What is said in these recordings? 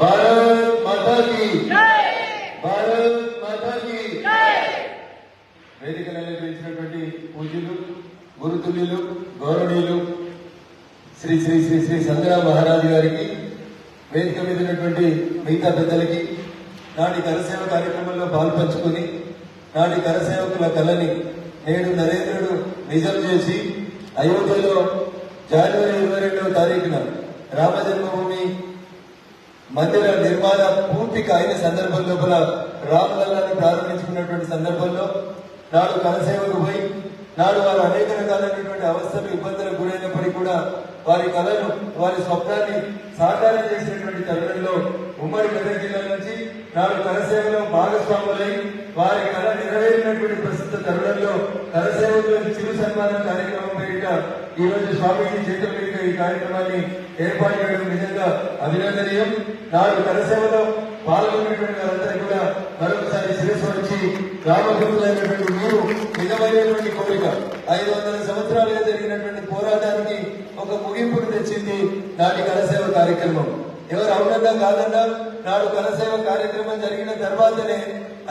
భారత్ మాతా కీ భారత్ మాతా కీ వేదికను అలంకరించినటువంటి పూజ్యులు గురుతుల్యులు గౌరవనీయులు శ్రీ శ్రీ శ్రీ శ్రీ సంగ్రామ మహారాజు గారికి వేదిక మీద ఉన్నటువంటి మిగతా పెద్దలకి నాటి కరసేవ కార్యక్రమంలో పాల్పంచుకుని నాటి కరసేవకుల కళని నేడు నరేంద్రుడు నిజం చేసి అయోధ్యలో జనవరి ఇరవై రెండవ తారీఖున రామ జన్మభూమి మందిర నిర్మాణ పూర్తిగా అయిన సందర్భం లోపల రామలల్లాన్ని ప్రారంభించుకున్నటువంటి సందర్భంలో నాడు కళసేవకు పోయి నాడు వారు అనేక రకాలైనటువంటి అవస్థలు ఇబ్బందులకు గురైనప్పటికీ కూడా వారి కళను వారి స్వప్నాన్ని సాకారం చేసినటువంటి తరుణంలో ఉమ్మడి మెదక్ జిల్లా నుంచి నాడు కరసేవలో భాగస్వాములై వారి కళ నెరవేరినటువంటి ప్రస్తుత తరుణంలో కళసేవకులకు చిరు సన్మానం కార్యక్రమం పేరిట ఈ రోజు స్వామీజీ చేతుల మీదుగా ఈ కార్యక్రమాన్ని ఏర్పాటు చేయడం నిజంగా అభినందనీయం. నాడు కరసేవలో పాల్గొన్నటువంటి వారందరూ కూడా మరొకసారి శిరస్సు వచ్చి రామభక్తులైనటువంటి మీరు నిజమైనటువంటి కోరిక. ఐదు వందల సంవత్సరాలుగా జరిగినటువంటి పోరాటానికి ఒక ముగింపును తెచ్చింది నాటి కరసేవ కార్యక్రమం. ఎవరు అవునన్నా కాదన్నా నాడు కలసేవ కార్యక్రమం జరిగిన తర్వాతనే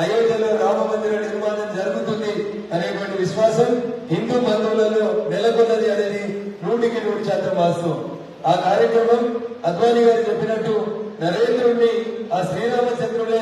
అయోధ్యలో రామ మందిర నిర్మాణం జరుగుతుంది అనేటువంటి విశ్వాసం హిందూ బంధువులలో నెలకొన్నది అనేది నూటికి నూటి శాతం వాస్తవం. ఆ కార్యక్రమం అద్వానీ గారు చెప్పినట్టు నరేంద్రుడిని ఆ శ్రీరామచంద్రుడే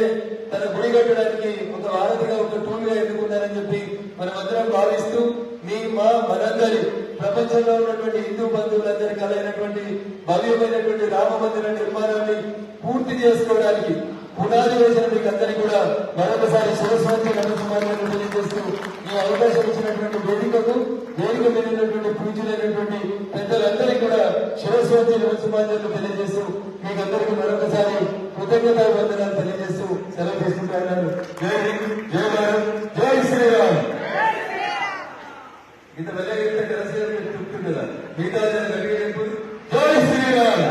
తన గుడి కట్టడానికి ఒక వారధిగా ఒక టూల్గా ఎన్నుకున్నారని చెప్పి మనమందరం భావిస్తూ మీ మా మనందరి ప్రపంచంలో ఉన్నటువంటి హిందూ బంధువులందరి కలైనటువంటి భవ్యమైనటువంటి రామ మందిర నిర్మాణాన్ని పూర్తి చేసుకోవడానికి పునాది వేసిన మీకు అందరికీ కూడా మరొకసారి సరస్వతి నమస్కారాలను తెలియజేస్తూ ఈ అవకాశం ఇచ్చినటువంటి వేదికకు వేదిక మీద ఉన్నటువంటి పూజలైనటువంటి పెద్దలందరికీ కూడా సరస్వతి నమస్కారాలను తెలియజేస్తూ మీకు అందరికీ మరొకసారి కృతజ్ఞత వందనాలు ఏదైతే కలిసి చెప్తున్నదా మిగతా జరిగినప్పుడు జై శ్రీరామ్!